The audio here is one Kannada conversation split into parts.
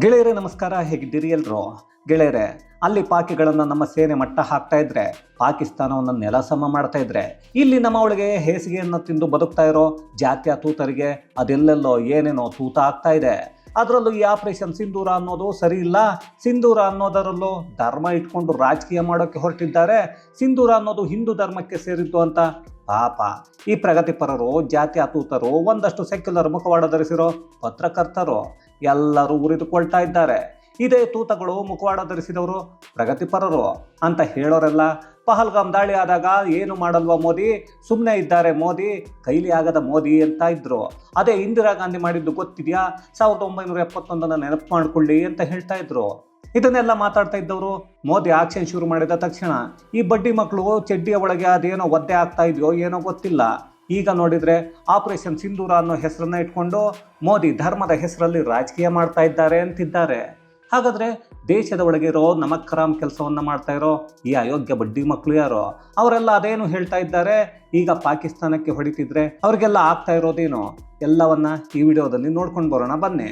ಗೆಳೆಯರೇ, ನಮಸ್ಕಾರ. ಹೇಗಿದ್ದೀರಿ ಎಲ್ರು? ಗೆಳೆಯರೆ, ಅಲ್ಲಿ ಪಾಕಿಗಳನ್ನು ನಮ್ಮ ಸೇನೆ ಮಟ್ಟ ಹಾಕ್ತಾ ಇದ್ರೆ, ಪಾಕಿಸ್ತಾನವನ್ನು ನೆಲಸಮ ಮಾಡ್ತಾ ಇದ್ರೆ, ಇಲ್ಲಿ ನಮ್ಮ ಒಳಗೆ ಹೇಸಿಗೆಯನ್ನು ತಿಂದು ಬದುಕ್ತಾ ಇರೋ ಜಾತ್ಯ ತೂತರಿಗೆ ಅದೆಲ್ಲೆಲ್ಲೋ ಏನೇನೋ ತೂತ ಆಗ್ತಾ ಇದೆ. ಅದರಲ್ಲೂ ಈ ಆಪರೇಷನ್ ಸಿಂಧೂರ ಅನ್ನೋದು ಸರಿ ಇಲ್ಲ. ಸಿಂಧೂರ ಅನ್ನೋದರಲ್ಲೂ ಧರ್ಮ ಇಟ್ಕೊಂಡು ರಾಜಕೀಯ ಮಾಡೋಕ್ಕೆ ಹೊರಟಿದ್ದಾರೆ. ಸಿಂಧೂರ ಅನ್ನೋದು ಹಿಂದೂ ಧರ್ಮಕ್ಕೆ ಸೇರಿದ್ದು ಅಂತ ಪಾಪ. ಈ ಪ್ರಗತಿಪರರು ಜಾತಿ ಅತೂತರು ಒಂದಷ್ಟು ಸೆಕ್ಯುಲರ್ ಮುಖವಾಡ ಧರಿಸಿರೋ ಪತ್ರಕರ್ತರು. ಎಲ್ಲರೂ ಉರಿದುಕೊಳ್ತಾ ಇದ್ದಾರೆ. ಇದೇ ತೂತಗಳು ಮುಖವಾಡ ಧರಿಸಿದವರು ಪ್ರಗತಿಪರರು ಅಂತ ಹೇಳೋರೆಲ್ಲ ಪಹಲ್ಗಾಮ್ ದಾಳಿ ಆದಾಗ ಏನು ಮಾಡಲ್ವಾ ಮೋದಿ? ಸುಮ್ಮನೆ ಇದ್ದಾರೆ ಮೋದಿ, ಕೈಲಿ ಆಗದ ಮೋದಿ ಅಂತ ಇದ್ರು. ಅದೇ ಇಂದಿರಾ ಗಾಂಧಿ ಮಾಡಿದ್ದು ಗೊತ್ತಿದೆಯಾ? ಸಾವಿರದ ಒಂಬೈನೂರ ಎಪ್ಪತ್ತೊಂದನ್ನು ನೆನಪು ಮಾಡಿಕೊಳ್ಳಿ ಅಂತ ಹೇಳ್ತಾ ಇದ್ರು. ಇದನ್ನೆಲ್ಲ ಮಾತಾಡ್ತಾ ಇದ್ದವರು ಮೋದಿ ಆಕ್ಷನ್ ಶುರು ಮಾಡಿದ ತಕ್ಷಣ. ಈ ಬಡ್ಡಿ ಮಕ್ಕಳು ಚಡ್ಡಿಯ ಒಳಗೆ ಅದೇನೋ ಒದ್ದೆ ಆಗ್ತಾ ಇದೆಯೋ ಏನೋ ಗೊತ್ತಿಲ್ಲ. ಈಗ ನೋಡಿದರೆ ಆಪರೇಷನ್ ಸಿಂಧೂರ ಅನ್ನೋ ಹೆಸರನ್ನ ಇಟ್ಕೊಂಡು ಮೋದಿ ಧರ್ಮದ ಹೆಸರಲ್ಲಿ ರಾಜಕೀಯ ಮಾಡ್ತಾ ಇದ್ದಾರೆ ಅಂತಿದ್ದಾರೆ. ಹಾಗಾದರೆ ದೇಶದ ಒಳಗಿರೋ ನಮಕ್ಕರಾಮ್ ಕೆಲಸವನ್ನು ಮಾಡ್ತಾ ಇರೋ ಈ ಅಯೋಗ್ಯ ಬಡ್ಡಿ ಮಕ್ಕಳು ಯಾರೋ, ಅವರೆಲ್ಲ ಅದೇನು ಹೇಳ್ತಾ ಇದ್ದಾರೆ? ಈಗ ಪಾಕಿಸ್ತಾನಕ್ಕೆ ಹೊಡಿತಿದ್ರೆ ಅವ್ರಿಗೆಲ್ಲ ಆಗ್ತಾ ಇರೋದೇನು? ಎಲ್ಲವನ್ನ ಈ ವಿಡಿಯೋದಲ್ಲಿ ನೋಡ್ಕೊಂಡು ಬರೋಣ ಬನ್ನಿ.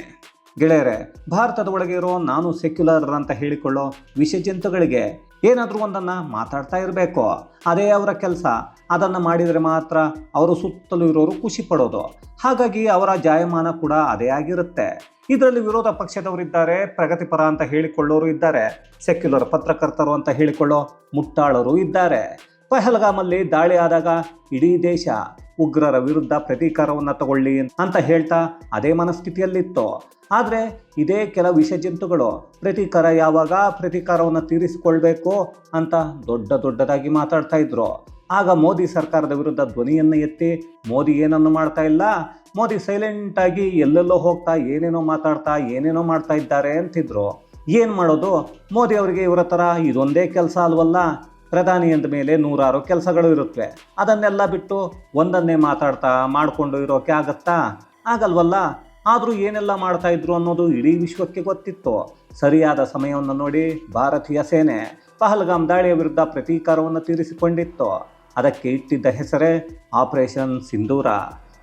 ಗೆಳೆಯರೆ, ಭಾರತದ ಒಳಗೆ ಇರೋ ನಾನು ಸೆಕ್ಯುಲರ್ ಅಂತ ಹೇಳಿಕೊಳ್ಳೋ ವಿಷ ಜಂತುಗಳಿಗೆ ಏನಾದರೂ ಒಂದನ್ನು ಮಾತಾಡ್ತಾ ಇರಬೇಕು. ಅದೇ ಅವರ ಕೆಲಸ. ಅದನ್ನು ಮಾಡಿದರೆ ಮಾತ್ರ ಅವರು ಸುತ್ತಲೂ ಇರೋರು ಖುಷಿ ಪಡೋದು. ಹಾಗಾಗಿ ಅವರ ಜಾಯಮಾನ ಕೂಡ ಅದೇ ಆಗಿರುತ್ತೆ. ಇದರಲ್ಲಿ ವಿರೋಧ ಪಕ್ಷದವರಿದ್ದಾರೆ ಪ್ರಗತಿಪರ ಅಂತ ಹೇಳಿಕೊಳ್ಳೋರು ಇದ್ದಾರೆ ಸೆಕ್ಯುಲರ್ ಪತ್ರಕರ್ತರು ಅಂತ ಹೇಳಿಕೊಳ್ಳೋ ಮುಟ್ಟಾಳರು ಇದ್ದಾರೆ. ಪಹಲ್ಗಾಮಲ್ಲಿ ದಾಳಿ ಆದಾಗ ಇಡೀ ದೇಶ ಉಗ್ರರ ವಿರುದ್ಧ ಪ್ರತೀಕಾರವನ್ನು ತಗೊಳ್ಳಿ ಅಂತ ಹೇಳ್ತಾ ಅದೇ ಮನಸ್ಥಿತಿಯಲ್ಲಿತ್ತು. ಆದರೆ ಇದೇ ಕೆಲ ವಿಷ ಜಂತುಗಳು ಪ್ರತೀಕಾರ ಯಾವಾಗ ಪ್ರತೀಕಾರವನ್ನು ತೀರಿಸಿಕೊಳ್ಬೇಕು ಅಂತ ದೊಡ್ಡ ದೊಡ್ಡದಾಗಿ ಮಾತಾಡ್ತಾ ಇದ್ರು. ಆಗ ಮೋದಿ ಸರ್ಕಾರದ ವಿರುದ್ಧ ಧ್ವನಿಯನ್ನು ಎತ್ತಿ ಮೋದಿ ಏನನ್ನು ಮಾಡ್ತಾ ಇಲ್ಲ? ಮೋದಿ ಸೈಲೆಂಟಾಗಿ ಎಲ್ಲೆಲ್ಲೋ ಹೋಗ್ತಾ ಏನೇನೋ ಮಾತಾಡ್ತಾ ಏನೇನೋ ಮಾಡ್ತಾ ಇದ್ದಾರೆ ಅಂತಿದ್ರು. ಏನು ಮಾಡೋದು? ಮೋದಿ ಅವರಿಗೆ ಇವರ ಥರ ಇದೊಂದೇ ಕೆಲಸ ಅಲ್ವಲ್ಲ? ಪ್ರಧಾನಿ ಅಂದ ಮೇಲೆ ನೂರಾರು ಕೆಲಸಗಳು ಇರುತ್ತವೆ ಅದನ್ನೆಲ್ಲ ಬಿಟ್ಟು ಒಂದನ್ನೇ ಮಾತಾಡ್ತಾ ಮಾಡಿಕೊಂಡು ಇರೋಕೆ ಆಗತ್ತಾ? ಆಗಲ್ವಲ್ಲ? ಆದರೂ ಏನೆಲ್ಲ ಮಾಡ್ತಾ ಇದ್ರು ಅನ್ನೋದು ಇಡೀ ವಿಶ್ವಕ್ಕೆ ಗೊತ್ತಿತ್ತು. ಸರಿಯಾದ ಸಮಯವನ್ನು ನೋಡಿ ಭಾರತೀಯ ಸೇನೆ ಪಹಲ್ಗಾಮ್ ದಾಳಿಯ ವಿರುದ್ಧ ಪ್ರತೀಕಾರವನ್ನು ತೀರಿಸಿಕೊಂಡಿತ್ತು. ಅದಕ್ಕೆ ಇಟ್ಟಿದ್ದ ಹೆಸರೇ ಆಪರೇಷನ್ ಸಿಂಧೂರ.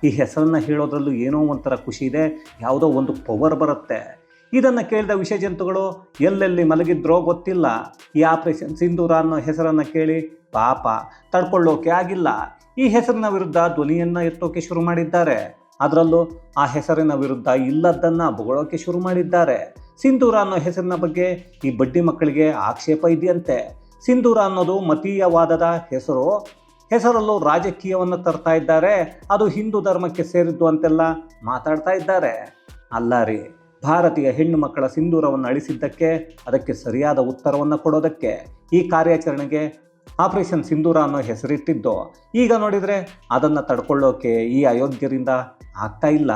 ಈ ಹೆಸರನ್ನು ಹೇಳೋದ್ರಲ್ಲೂ ಏನೋ ಒಂಥರ ಖುಷಿ ಇದೆ. ಯಾವುದೋ ಒಂದು ಪವರ್ ಬರುತ್ತೆ. ಇದನ್ನು ಕೇಳಿದ ವಿಷಯ ಜಂತುಗಳು ಎಲ್ಲೆಲ್ಲಿ ಮಲಗಿದ್ರೋ ಗೊತ್ತಿಲ್ಲ. ಈ ಆಪರೇಷನ್ ಸಿಂಧೂರ ಅನ್ನೋ ಹೆಸರನ್ನು ಕೇಳಿ ಪಾಪ ತಡ್ಕೊಳ್ಳೋಕೆ ಆಗಿಲ್ಲ. ಈ ಹೆಸರಿನ ವಿರುದ್ಧ ಧ್ವನಿಯನ್ನು ಎತ್ತೋಕೆ ಶುರು ಮಾಡಿದ್ದಾರೆ. ಅದರಲ್ಲೂ ಆ ಹೆಸರಿನ ವಿರುದ್ಧ ಇಲ್ಲದ್ದನ್ನು ಬೊಗಳೋಕೆ ಶುರು ಮಾಡಿದ್ದಾರೆ. ಸಿಂಧೂರ ಅನ್ನೋ ಹೆಸರಿನ ಬಗ್ಗೆ ಈ ಬಡ್ಡಿ ಮಕ್ಕಳಿಗೆ ಆಕ್ಷೇಪ ಇದೆಯಂತೆ. ಸಿಂಧೂರ ಅನ್ನೋದು ಮತೀಯವಾದದ ಹೆಸರು. ಹೆಸರಲ್ಲೂ ರಾಜಕೀಯವನ್ನು ತರ್ತಾ ಇದ್ದಾರೆ. ಅದು ಹಿಂದೂ ಧರ್ಮಕ್ಕೆ ಸೇರಿದ್ದು ಅಂತೆಲ್ಲ ಮಾತಾಡ್ತಾ ಇದ್ದಾರೆ. ಅಲ್ಲ ರೀ. ಭಾರತೀಯ ಹೆಣ್ಣು ಮಕ್ಕಳ ಸಿಂಧೂರವನ್ನು ಅಳಿಸಿದ್ದಕ್ಕೆ, ಅದಕ್ಕೆ ಸರಿಯಾದ ಉತ್ತರವನ್ನು ಕೊಡೋದಕ್ಕೆ ಈ ಕಾರ್ಯಾಚರಣೆಗೆ ಆಪರೇಷನ್ ಸಿಂಧೂರ ಅನ್ನೋ ಹೆಸರಿಟ್ಟಿದ್ದು. ಈಗ ನೋಡಿದರೆ ಅದನ್ನು ತಡ್ಕೊಳ್ಳೋಕೆ ಈ ಅಯೋಗ್ಯರಿಂದ ಆಗ್ತಾ ಇಲ್ಲ.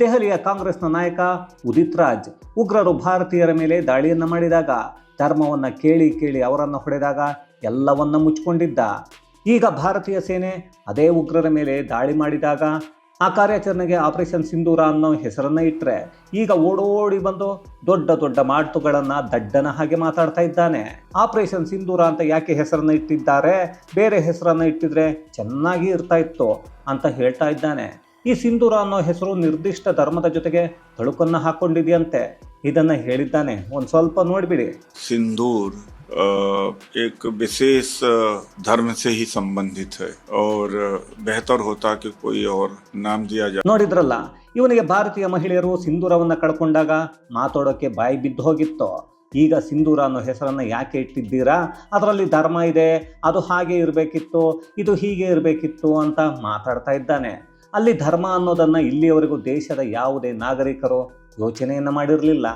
ದೆಹಲಿಯ ಕಾಂಗ್ರೆಸ್ನ ನಾಯಕ ಉದಿತ್ ರಾಜ್ ಉಗ್ರರು ಭಾರತೀಯರ ಮೇಲೆ ದಾಳಿಯನ್ನು ಮಾಡಿದಾಗ, ಧರ್ಮವನ್ನು ಕೇಳಿ ಕೇಳಿ ಅವರನ್ನು ಹೊಡೆದಾಗ ಎಲ್ಲವನ್ನ ಮುಚ್ಕೊಂಡಿದ್ದ ಈಗ ಭಾರತೀಯ ಸೇನೆ ಅದೇ ಉಗ್ರರ ಮೇಲೆ ದಾಳಿ ಮಾಡಿದಾಗ ಆ ಕಾರ್ಯಾಚರಣೆಗೆ ಆಪರೇಷನ್ ಸಿಂಧೂರ ಅನ್ನೋ ಹೆಸರನ್ನ ಇಟ್ಟರೆ ಈಗ ಓಡೋಡಿ ಬಂದು ದೊಡ್ಡ ದೊಡ್ಡ ಮಾತುಗಳನ್ನ ದಡ್ಡನ ಹಾಗೆ ಮಾತಾಡ್ತಾ ಇದ್ದಾನೆ. ಆಪರೇಷನ್ ಸಿಂಧೂರ ಅಂತ ಯಾಕೆ ಹೆಸರನ್ನ ಇಟ್ಟಿದ್ದಾರೆ? ಬೇರೆ ಹೆಸರನ್ನ ಇಟ್ಟಿದ್ರೆ ಚೆನ್ನಾಗಿ ಇರ್ತಾ ಇತ್ತು ಅಂತ ಹೇಳ್ತಾ ಇದ್ದಾನೆ. ಈ ಸಿಂಧೂರ ಅನ್ನೋ ಹೆಸರು ನಿರ್ದಿಷ್ಟ ಧರ್ಮದ ಜೊತೆಗೆ ತಳುಕನ್ನ ಹಾಕೊಂಡಿದೆಯಂತೆ. ಇದನ್ನ ಹೇಳಿದ್ದಾನೆ. ಒಂದ್ ಸ್ವಲ್ಪ ನೋಡ್ಬಿಡಿ. ಸಿಂಧೂರ್ एक विशेष अ, धर्म से ही संबंधित है और अ, बेहतर होता कि कोई और नाम दिया जाए ನೋಡಿದ್ರಲ್ಲ ಇವನಿಗೆ ಭಾರತೀಯ ಮಹಿಳೆಯರು ಸಿಂಧೂರವನ್ನ ಕಳ್ಕೊಂಡಾಗ ಮಾತಾಡೋಕೆ ಬಾಯಿ ಬಿದ್ದು ಹೋಗಿತ್ತು ಈಗ ಸಿಂಧೂರ ಅನ್ನೋ ಹೆಸರನ್ನ ಯಾಕೆ ಇಟ್ಟಿದ್ದೀರಾ ಅದರಲ್ಲಿ ಧರ್ಮ ಇದೆ ಅದು ಹಾಗೆ ಇರಬೇಕಿತ್ತು ಇದು ಹೀಗೆ ಇರಬೇಕಿತ್ತು ಅಂತ ಮಾತಾಡ್ತಾ ಇದ್ದಾನೆ ಅಲ್ಲಿ ಧರ್ಮ ಅನ್ನೋದನ್ನ ಇಲ್ಲಿಯವರೆಗೂ ದೇಶದ ಯಾವುದೇ ನಾಗರಿಕರು ಯೋಚನೆಯನ್ನು ಮಾಡಿರಲಿಲ್ಲ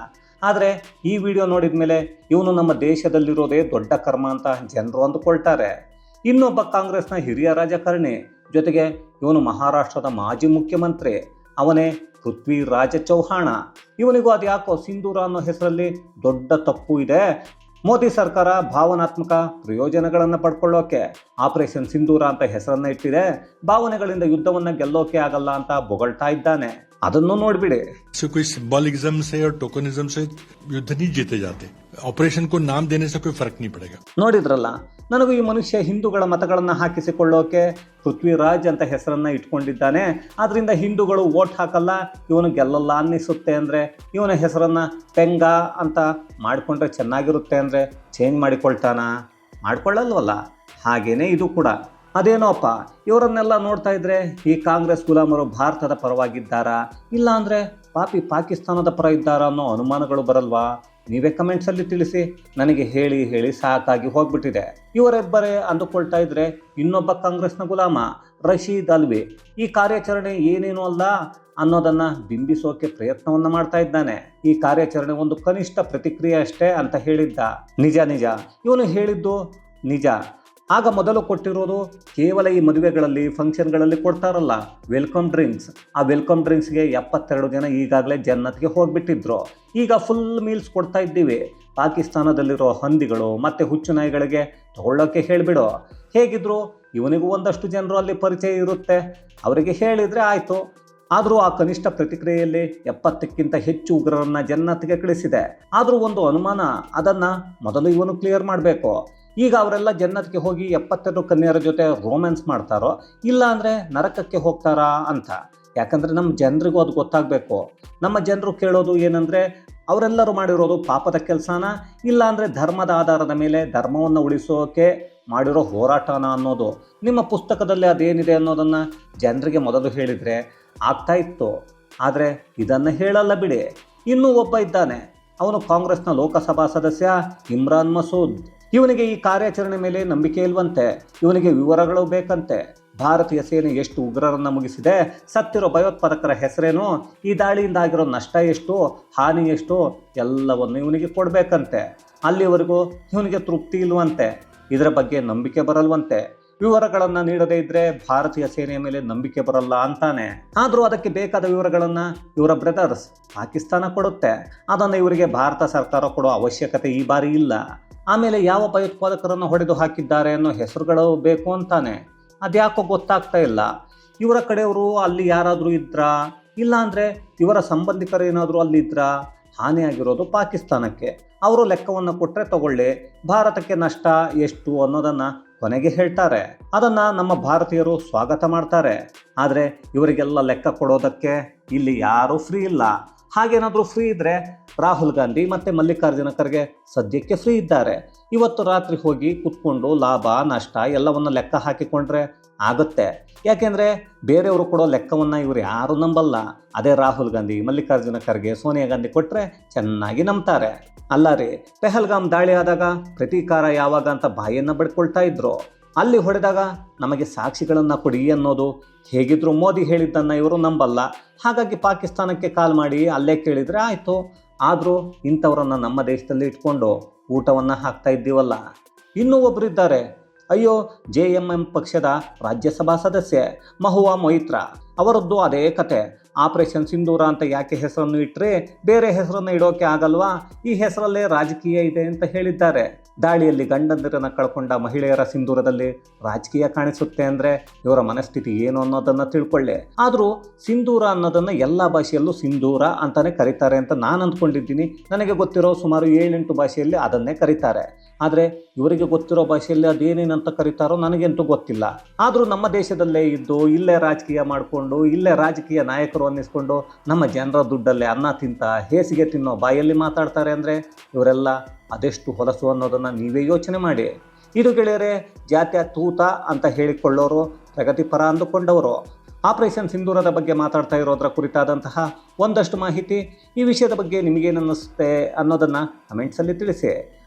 ಆದರೆ ಈ ವಿಡಿಯೋ ನೋಡಿದ ಮೇಲೆ ಇವನು ನಮ್ಮ ದೇಶದಲ್ಲಿರೋದೇ ದೊಡ್ಡ ಕರ್ಮ ಅಂತ ಜನರು ಅಂದುಕೊಳ್ತಾರೆ. ಇನ್ನೊಬ್ಬ ಕಾಂಗ್ರೆಸ್ನ ಹಿರಿಯ ರಾಜಕಾರಣಿ ಜೊತೆಗೆ ಇವನು ಮಹಾರಾಷ್ಟ್ರದ ಮಾಜಿ ಮುಖ್ಯಮಂತ್ರಿ, ಅವನೇ ಪೃಥ್ವಿರಾಜ ಚೌಹಾಣ. ಇವನಿಗೂ ಅದು ಯಾಕೋ ಸಿಂಧೂರ ಅನ್ನೋ ಹೆಸರಲ್ಲಿ ದೊಡ್ಡ ತಪ್ಪು ಇದೆ. ಮೋದಿ ಸರ್ಕಾರ ಭಾವನಾತ್ಮಕ ಪ್ರಯೋಜನಗಳನ್ನು ಪಡ್ಕೊಳ್ಳೋಕೆ ಆಪರೇಷನ್ ಸಿಂಧೂರ ಅಂತ ಹೆಸರನ್ನ ಇಟ್ಟಿದೆ. ಭಾವನೆಗಳಿಂದ ಯುದ್ಧವನ್ನ ಗೆಲ್ಲೋಕೆ ಆಗಲ್ಲ ಅಂತ ಬೊಗಳ್ತಾ ಇದ್ದಾನೆ. ಅದನ್ನು ನೋಡ್ಬಿಡಿ. ಟೋಕನಿಸಮ್ ಸೇ ಯುದ್ಧ ನೀ ಜೀತೆ ಜಾತೆ. ಆಪರೇಷನ್ ಕೊಂಡು ನಾಮ್ ದೇನೆ ಸಹ ಕೋಯಿ ಫರಕ್ ನೀ ಪಡೆಗಾ ನೋಡಿದ್ರಲ್ಲ, ನನಗೂ ಈ ಮನುಷ್ಯ ಹಿಂದೂಗಳ ಮತಗಳನ್ನು ಹಾಕಿಸಿಕೊಳ್ಳೋಕೆ ಪೃಥ್ವಿರಾಜ್ ಅಂತ ಹೆಸರನ್ನ ಇಟ್ಕೊಂಡಿದ್ದಾನೆ. ಆದ್ರಿಂದ ಹಿಂದೂಗಳು ವೋಟ್ ಹಾಕಲ್ಲ, ಇವನು ಗೆಲ್ಲಲ್ಲ ಅನ್ನಿಸುತ್ತೆ ಅಂದರೆ, ಇವನ ಹೆಸರನ್ನ ತೆಂಗಾ ಅಂತ ಮಾಡಿಕೊಂಡ್ರೆ ಚೆನ್ನಾಗಿರುತ್ತೆ ಅಂದರೆ ಚೇಂಜ್ ಮಾಡಿಕೊಳ್ತಾನ? ಮಾಡಿಕೊಳ್ಳಲ್ವಲ್ಲ? ಹಾಗೇನೆ ಇದು ಕೂಡ. ಅದೇನೋಪ್ಪ ಇವರನ್ನೆಲ್ಲ ನೋಡ್ತಾ ಇದ್ರೆ ಈ ಕಾಂಗ್ರೆಸ್ ಗುಲಾಮರು ಭಾರತದ ಪರವಾಗಿದ್ದಾರಾ? ಇಲ್ಲ ಅಂದರೆ ಪಾಪಿ ಪಾಕಿಸ್ತಾನದ ಪರ ಇದ್ದಾರಾ ಅನ್ನೋ ಅನುಮಾನಗಳು ಬರಲ್ವಾ? ನೀವೇ ಕಮೆಂಟ್ಸಲ್ಲಿ ತಿಳಿಸಿ. ನನಗೆ ಹೇಳಿ ಹೇಳಿ ಸಾಕಾಗಿ ಹೋಗ್ಬಿಟ್ಟಿದೆ. ಇವರಿಬ್ಬರೇ ಅಂದುಕೊಳ್ತಾ ಇದ್ರೆ ಇನ್ನೊಬ್ಬ ಕಾಂಗ್ರೆಸ್ನ ಗುಲಾಮ ರಶೀದ್ ಅಲ್ವಿ. ಈ ಕಾರ್ಯಾಚರಣೆ ಏನೇನು ಅಲ್ಲ ಅನ್ನೋದನ್ನ ಬಿಂಬಿಸೋಕೆ ಪ್ರಯತ್ನವನ್ನ ಮಾಡ್ತಾ ಇದ್ದಾನೆ. ಈ ಕಾರ್ಯಾಚರಣೆ ಒಂದು ಕನಿಷ್ಠ ಪ್ರತಿಕ್ರಿಯೆ ಅಷ್ಟೇ ಅಂತ ಹೇಳಿದ್ದ. ನಿಜ ನಿಜ. ಇವನು ಹೇಳಿದ್ದು ನಿಜ. ಆಗ ಮೊದಲು ಕೊಟ್ಟಿರೋದು ಕೇವಲ ಈ ಮದುವೆಗಳಲ್ಲಿ ಫಂಕ್ಷನ್ಗಳಲ್ಲಿ ಕೊಡ್ತಾರಲ್ಲ, ವೆಲ್ಕಮ್ ಡ್ರಿಂಕ್ಸ್. ಆ ವೆಲ್ಕಮ್ ಡ್ರಿಂಕ್ಸ್ಗೆ ಎಪ್ಪತ್ತೆರಡು ಜನ ಈಗಾಗಲೇ ಜನ್ನತ್ಗೆ ಹೋಗಿಬಿಟ್ಟಿದ್ರು. ಈಗ ಫುಲ್ ಮೀಲ್ಸ್ ಕೊಡ್ತಾ ಇದ್ದೀವಿ. ಪಾಕಿಸ್ತಾನದಲ್ಲಿರೋ ಹಂದಿಗಳು ಮತ್ತು ಹುಚ್ಚು ನಾಯಿಗಳಿಗೆ ತಗೊಳ್ಳೋಕ್ಕೆ ಹೇಳಿಬಿಡು. ಹೇಗಿದ್ರು? ಇವನಿಗೂ ಒಂದಷ್ಟು ಜನರು ಅಲ್ಲಿ ಪರಿಚಯ ಇರುತ್ತೆ. ಅವರಿಗೆ ಹೇಳಿದರೆ ಆಯಿತು. ಆದರೂ ಆ ಕನಿಷ್ಠ ಪ್ರತಿಕ್ರಿಯೆಯಲ್ಲಿ ಎಪ್ಪತ್ತಕ್ಕಿಂತ ಹೆಚ್ಚು ಉಗ್ರರನ್ನ ಜನ್ನತ್ಗೆ ಕಳಿಸಿದೆ. ಆದರೂ ಒಂದು ಅನುಮಾನ, ಅದನ್ನು ಮೊದಲು ಇವನು ಕ್ಲಿಯರ್ ಮಾಡಬೇಕು. ಈಗ ಅವರೆಲ್ಲ ಜನ್ನತ್ಗೆ ಹೋಗಿ ಎಪ್ಪತ್ತೆರಡು ಕನ್ಯರ ಜೊತೆ ರೋಮ್ಯಾನ್ಸ್ ಮಾಡ್ತಾರೋ, ಇಲ್ಲ ಅಂದರೆ ನರಕಕ್ಕೆ ಹೋಗ್ತಾರಾ ಅಂತ. ಯಾಕಂದರೆ ನಮ್ಮ ಜನರಿಗೂ ಅದು ಗೊತ್ತಾಗಬೇಕು. ನಮ್ಮ ಜನರು ಕೇಳೋದು ಏನಂದರೆ, ಅವರೆಲ್ಲರೂ ಮಾಡಿರೋದು ಪಾಪದ ಕೆಲಸನ, ಇಲ್ಲ ಅಂದರೆ ಧರ್ಮದ ಆಧಾರದ ಮೇಲೆ ಧರ್ಮವನ್ನು ಉಳಿಸೋಕೆ ಮಾಡಿರೋ ಹೋರಾಟನ ಅನ್ನೋದು. ನಿಮ್ಮ ಪುಸ್ತಕದಲ್ಲಿ ಅದೇನಿದೆ ಅನ್ನೋದನ್ನು ಜನರಿಗೆ ಮೊದಲು ಹೇಳಿದರೆ ಆಗ್ತಾ ಇತ್ತು. ಆದರೆ ಇದನ್ನು ಹೇಳಲ್ಲ ಬಿಡಿ. ಇನ್ನೂ ಒಬ್ಬ ಇದ್ದಾನೆ. ಅವನು ಕಾಂಗ್ರೆಸ್ನ ಲೋಕಸಭಾ ಸದಸ್ಯ ಇಮ್ರಾನ್ ಮಸೂದ್. ಇವನಿಗೆ ಈ ಕಾರ್ಯಾಚರಣೆ ಮೇಲೆ ನಂಬಿಕೆ ಇಲ್ವಂತೆ, ಇವನಿಗೆ ವಿವರಗಳು ಬೇಕಂತೆ. ಭಾರತೀಯ ಸೇನೆ ಎಷ್ಟು ಉಗ್ರರನ್ನ ಮುಗಿಸಿದೆ, ಸತ್ತಿರೋ ಭಯೋತ್ಪಾದಕರ ಹೆಸರೇನು, ಈ ದಾಳಿಯಿಂದ ಆಗಿರೋ ನಷ್ಟ ಎಷ್ಟು, ಹಾನಿ ಎಷ್ಟು, ಎಲ್ಲವನ್ನು ಇವನಿಗೆ ಕೊಡಬೇಕಂತೆ. ಅಲ್ಲಿವರೆಗೂ ಇವನಿಗೆ ತೃಪ್ತಿ ಇಲ್ವಂತೆ, ಇದರ ಬಗ್ಗೆ ನಂಬಿಕೆ ಬರಲ್ವಂತೆ. ವಿವರಗಳನ್ನು ನೀಡದೇ ಇದ್ರೆ ಭಾರತೀಯ ಸೇನೆಯ ಮೇಲೆ ನಂಬಿಕೆ ಬರಲ್ಲ ಅಂತಾನೆ. ಆದರೂ ಅದಕ್ಕೆ ಬೇಕಾದ ವಿವರಗಳನ್ನು ಇವರ ಬ್ರದರ್ಸ್ ಪಾಕಿಸ್ತಾನ ಕೊಡುತ್ತೆ. ಅದನ್ನು ಇವರಿಗೆ ಭಾರತ ಸರ್ಕಾರ ಕೊಡೋ ಅವಶ್ಯಕತೆ ಈ ಬಾರಿ ಇಲ್ಲ. ಆಮೇಲೆ ಯಾವ ಭಯೋತ್ಪಾದಕರನ್ನು ಹೊಡೆದು ಹಾಕಿದ್ದಾರೆ ಅನ್ನೋ ಹೆಸರುಗಳು ಬೇಕು ಅಂತಾನೆ. ಅದ್ಯಾಕೋ ಗೊತ್ತಾಗ್ತಾ ಇಲ್ಲ. ಇವರ ಕಡೆಯವರು ಅಲ್ಲಿ ಯಾರಾದರೂ ಇದ್ರಾ? ಇಲ್ಲಾಂದರೆ ಇವರ ಸಂಬಂಧಿಕರು ಏನಾದರೂ ಅಲ್ಲಿದ್ರಾ ಹಾನಿಯಾಗಿರೋದು ಪಾಕಿಸ್ತಾನಕ್ಕೆ. ಅವರು ಲೆಕ್ಕವನ್ನು ಕೊಟ್ಟರೆ ತಗೊಳ್ಳಿ. ಭಾರತಕ್ಕೆ ನಷ್ಟ ಎಷ್ಟು ಅನ್ನೋದನ್ನು ಕೊನೆಗೆ ಹೇಳ್ತಾರೆ. ಅದನ್ನು ನಮ್ಮ ಭಾರತೀಯರು ಸ್ವಾಗತ ಮಾಡ್ತಾರೆ. ಆದರೆ ಇವರಿಗೆಲ್ಲ ಲೆಕ್ಕ ಕೊಡೋದಕ್ಕೆ ಇಲ್ಲಿ ಯಾರೂ ಫ್ರೀ ಇಲ್ಲ. ಹಾಗೇನಾದರೂ ಫ್ರೀ ಇದ್ದರೆ ರಾಹುಲ್ ಗಾಂಧಿ ಮತ್ತು ಮಲ್ಲಿಕಾರ್ಜುನ ಖರ್ಗೆ ಸದ್ಯಕ್ಕೆ ಫ್ರೀ ಇದ್ದಾರೆ. ಇವತ್ತು ರಾತ್ರಿ ಹೋಗಿ ಕುತ್ಕೊಂಡು ಲಾಭ, ನಷ್ಟ ಎಲ್ಲವನ್ನು ಲೆಕ್ಕ ಹಾಕಿಕೊಂಡ್ರೆ ಆಗುತ್ತೆ. ಯಾಕೆಂದರೆ ಬೇರೆಯವರು ಕೊಡೋ ಲೆಕ್ಕವನ್ನು ಇವರು ಯಾರು ನಂಬಲ್ಲ. ಅದೇ ರಾಹುಲ್ ಗಾಂಧಿ, ಮಲ್ಲಿಕಾರ್ಜುನ ಖರ್ಗೆ, ಸೋನಿಯಾ ಗಾಂಧಿ ಕೊಟ್ಟರೆ ಚೆನ್ನಾಗಿ ನಂಬ್ತಾರೆ. ಅಲ್ಲ ರೀ, ಪೆಹಲ್ಗಾಮ್ ದಾಳಿ ಆದಾಗ ಪ್ರತೀಕಾರ ಯಾವಾಗ ಅಂತ ಬಾಯಿಯನ್ನು ಬಡ್ಕೊಳ್ತಾ ಇದ್ರು. ಅಲ್ಲಿ ಹೊಡೆದಾಗ ನಮಗೆ ಸಾಕ್ಷಿಗಳನ್ನು ಕೊಡಿ ಅನ್ನೋದು ಹೇಗಿದ್ರು ಮೋದಿ ಹೇಳಿದ್ದನ್ನು ಇವರು ನಂಬಲ್ಲ. ಹಾಗಾಗಿ ಪಾಕಿಸ್ತಾನಕ್ಕೆ ಕಾಲ್ ಮಾಡಿ ಅಲ್ಲೇ ಕೇಳಿದರೆ ಆಯಿತು. ಆದರೂ ಇಂಥವ್ರನ್ನ ನಮ್ಮ ದೇಶದಲ್ಲಿ ಇಟ್ಕೊಂಡು ಊಟವನ್ನು ಹಾಕ್ತಾ ಇದ್ದೀವಲ್ಲ. ಇನ್ನೂ ಒಬ್ಬರಿದ್ದಾರೆ ಅಯ್ಯೋ, ಜೆ ಎಂ ಎಂ ಪಕ್ಷದ ರಾಜ್ಯಸಭಾ ಸದಸ್ಯೆ ಮಹುವಾ ಮೊಯಿತ್ರಾ. ಅವರದ್ದು ಅದೇ ಕತೆ. ಆಪರೇಷನ್ ಸಿಂಧೂರ ಅಂತ ಯಾಕೆ ಹೆಸರನ್ನು ಇಟ್ಟರೆ ಬೇರೆ ಹೆಸರನ್ನು ಇಡೋಕೆ ಆಗಲ್ವಾ? ಈ ಹೆಸರಲ್ಲೇ ರಾಜಕೀಯ ಇದೆ ಅಂತ ಹೇಳಿದ್ದಾರೆ. ದಾಳಿಯಲ್ಲಿ ಗಂಡಂದಿರನ್ನು ಕಳ್ಕೊಂಡ ಮಹಿಳೆಯರ ಸಿಂಧೂರದಲ್ಲಿ ರಾಜಕೀಯ ಕಾಣಿಸುತ್ತೆ ಅಂದರೆ ಇವರ ಮನಸ್ಥಿತಿ ಏನು ಅನ್ನೋದನ್ನು ತಿಳ್ಕೊಳ್ಳೆ. ಆದರೂ ಸಿಂಧೂರ ಅನ್ನೋದನ್ನು ಎಲ್ಲ ಭಾಷೆಯಲ್ಲೂ ಸಿಂಧೂರ ಅಂತಲೇ ಕರೀತಾರೆ ಅಂತ ನಾನು ಅಂದ್ಕೊಂಡಿದ್ದೀನಿ. ನನಗೆ ಗೊತ್ತಿರೋ ಸುಮಾರು ಏಳೆಂಟು ಭಾಷೆಯಲ್ಲಿ ಅದನ್ನೇ ಕರೀತಾರೆ. ಆದರೆ ಇವರಿಗೆ ಗೊತ್ತಿರೋ ಭಾಷೆಯಲ್ಲಿ ಅದೇನೇನಂತ ಕರೀತಾರೋ ನನಗಂತೂ ಗೊತ್ತಿಲ್ಲ. ಆದರೂ ನಮ್ಮ ದೇಶದಲ್ಲೇ ಇದ್ದು, ಇಲ್ಲೇ ರಾಜಕೀಯ ಮಾಡಿಕೊಂಡು, ಇಲ್ಲೇ ರಾಜಕೀಯ ನಾಯಕರು ಅನ್ನಿಸ್ಕೊಂಡು ನಮ್ಮ ಜನರ ದುಡ್ಡಲ್ಲೇ ಅನ್ನ ತಿಂತ, ಹೇಸಿಗೆ ತಿನ್ನೋ ಬಾಯಲ್ಲಿ ಮಾತಾಡ್ತಾರೆ ಅಂದರೆ ಇವರೆಲ್ಲ ಅದೆಷ್ಟು ಹೊಲಸು ಅನ್ನೋದನ್ನು ನೀವೇ ಯೋಚನೆ ಮಾಡಿ. ಇದು ಗೆಳೆಯರೆ, ಜಾತ್ಯ ತೂತ ಅಂತ ಹೇಳಿಕೊಳ್ಳೋರು ಪ್ರಗತಿಪರ ಅಂದುಕೊಂಡವರು. ಆಪರೇಷನ್ ಸಿಂಧೂರದ ಬಗ್ಗೆ ಮಾತಾಡ್ತಾ ಇರೋದರ ಕುರಿತಾದಂತಹ ಒಂದಷ್ಟು ಮಾಹಿತಿ ಈ ವಿಷಯದ ಬಗ್ಗೆ ನಿಮಗೇನನ್ನಿಸುತ್ತೆ ಅನ್ನೋದನ್ನು ಕಮೆಂಟ್ಸಲ್ಲಿ ತಿಳಿಸಿ.